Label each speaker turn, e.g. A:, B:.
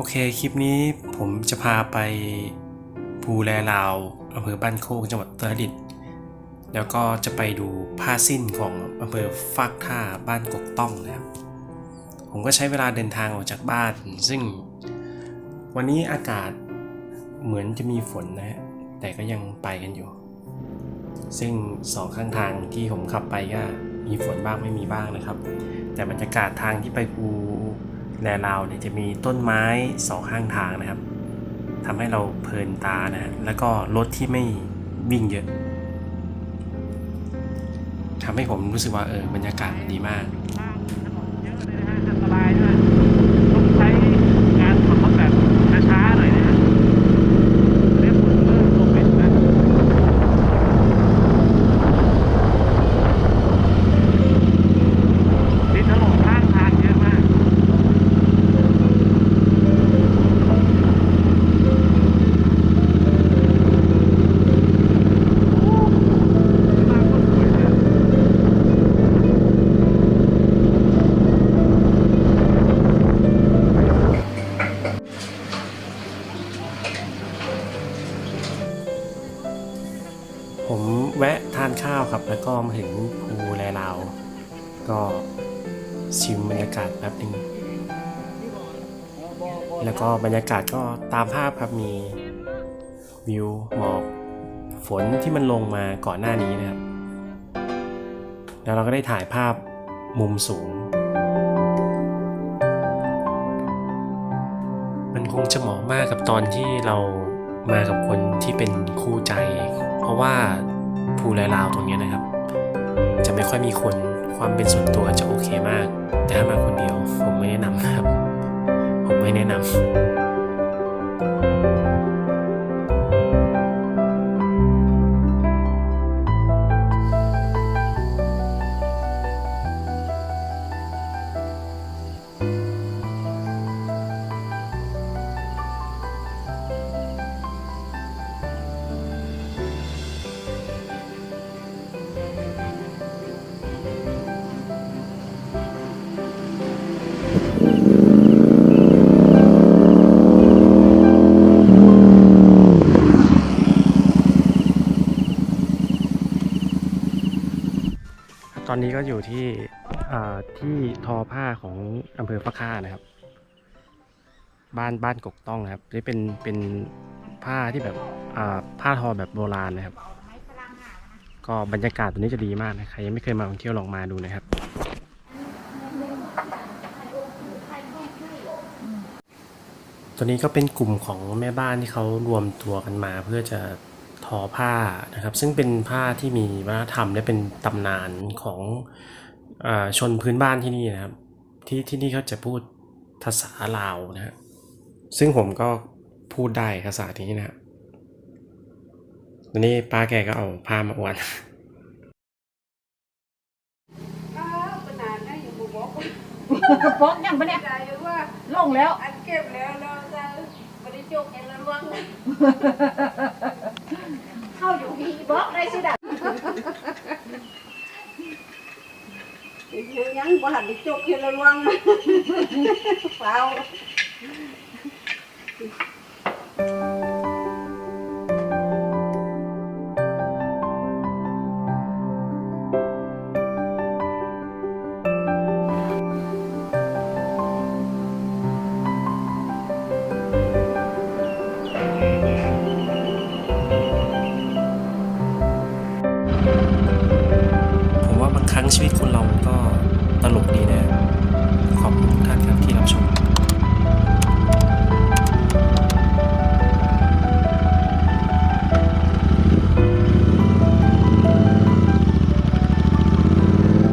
A: โอเค คลิปนี้ผมจะพาไปภูแลลาวอำเภอบ้านโคกจังหวัดอุตรดิตถ์แล้วก็จะไปดูผ้าสิ้นของอำเภอฟากท่าบ้านกกต้องนะครับ ผมก็ใช้เวลาเดินทางออกจากบ้าน ซึ่งวันนี้อากาศเหมือนจะมีฝนนะฮะแต่ก็ยังไปกันอยู่ ซึ่งสองข้างทางที่ผมขับไปก็มีฝนบ้างไม่มีบ้างนะครับ แต่บรรยากาศทางที่ไปภู แลลาวเนี่ยจะมีต้นไม้สองข้างทางนะครับทำให้เราเพลินตานะแล้วก็รถที่ไม่วิ่งเยอะทำให้ผมรู้สึกว่าเออบรรยากาศดีมาก
B: ถนนเยอะเลยนะฮะอันตรายด้วยต้องใช้การขับรถแบบช้าๆหน่อยนะฮะเรียกฝนเริ่มตกเป็นนะดินถล่มข้างทางเยอะมาก โอ้ข้างล่างก็สวยเลย
A: ผมแวะทานข้าวครับ แล้วก็มาถึงภูแลลาว ก็ชิมบรรยากาศแป๊บหนึงแล้วก็บรรยากาศก็ตามภาพครับมีวิวหมอกฝนที่มันลงมาก่อนหน้านี้นะครับ แล้วเราก็ได้ถ่ายภาพมุมสูง มันคงจะเหมาะมากกับตอนที่เรามากับคนที่เป็นคู่ใจ ราะว่าภูแลลาวตรงนี้นะครับ จะไม่ค่อยมีคนความเป็นส่วนตัวจะโอเคมาก แต่ถ้ามาคนเดียวผมไม่แนะนำนะครับ ผมไม่แนะนำ ตอนนี้ก็อยู่ที่ที่ทอผ้าของอำเภอฟ้าค่านะครับ บ้านบ้านกกต้องครับนี่เป็นเป็นผ้าที่แบบผ้าทอแบบโบราณนะครับ ก็บรรยากาศตรงนี้จะดีมากนะใครยังไม่เคยมาท่องเที่ยวลองมาดูนะครับตัวนี้ก็เป็นกลุ่มของแม่บ้านที่เขารวมตัวกันมาเพื่อจะ ทอผ้านะครับ ซึ่งเป็นผ้าที่มีวัฒนธรรมและเป็นตำนานของอชนพื้นบ้านที่นี่นะครับ ที่ที่นี่เขาจะพูดภาษาลาวนะฮะซึ่งผมก็พูดได้ภาษานี้นะครับวันนี้ป้าแกก็เอาผ้ามาอวด
C: อ้านาดนั้นยังบ่บอกว่า
D: พกยังปะเนี่ย
C: ใจว่า
D: ลงแล้ว
C: อันเก็บแล้วเราจะบ่ได้จกเองแล้ววังันไปจุกเห็นระวังเปล่า